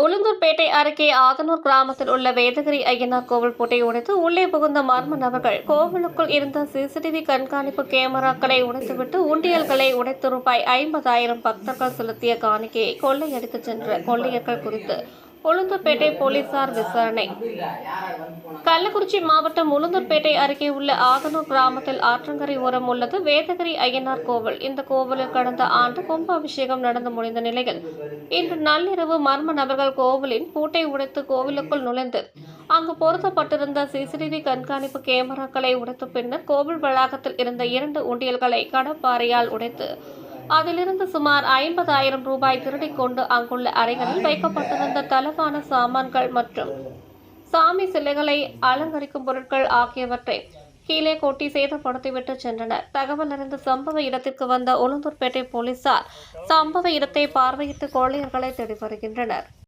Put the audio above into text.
உளுந்தூர்பேட்டை அருகே ஆதனூர் கிராமத்தில் உள்ள வேதகிரி ஐயனார் கோவில் பூட்டை உடைத்து உள்ளே புகுந்த மர்ம நபர்கள் கோவிலுக்குள் இருந்த சிசிடிவி கண்காணிப்பு கேமராக்களை உடைத்துவிட்டு உண்டியல்களை உடைத்து ரூபாய் ஐம்பதாயிரம் பக்தர்கள் செலுத்திய காணிக்கையை கொள்ளையடித்து சென்ற கொள்ளையர்கள் குறித்து உளுந்தூர்பேட்டை போலீசார் விசாரணை. கள்ளக்குறிச்சி மாவட்டம் உளுந்தூர்பேட்டை அருகே உள்ள ஆதனூர் கிராமத்தில் ஆற்றங்கரை ஓரம் உள்ளது. வேதகிரி ஐயனார் கோவில். இந்த கோவிலில் கடந்த ஆண்டு கும்பாபிஷேகம் நடந்து முடிந்த நிலையில் இன்று நள்ளிரவு மர்ம நபர்கள் கோவிலின் பூட்டை உடைத்து கோவிலுக்குள் நுழைந்து அங்கு பொருத்தப்பட்டிருந்த சிசிடிவி கண்காணிப்பு கேமராக்களை உடைத்த பின்னர் கோவில் வளாகத்தில் இருந்த இரண்டு உண்டியல்களை கடப்பாறையால் உடைத்து அதிலிருந்து சுமார் ஐம்பதாயிரம் ரூபாய் திருடிக்கொண்டு அங்குள்ள அறைகளில் வைக்கப்பட்டிருந்த தளவான சாமான்கள் மற்றும் சாமி சிலைகளை அலங்கரிக்கும் பொருட்கள் ஆகியவற்றை கீழே கொட்டி சேதப்படுத்திவிட்டு சென்றனர். தகவல் அறிந்த சம்பவ இடத்திற்கு வந்த உளுந்தூர்பேட்டை போலீசார் சம்பவ இடத்தை பார்வையிட்டு கொள்ளையர்களை தேடி வருகின்றனர்.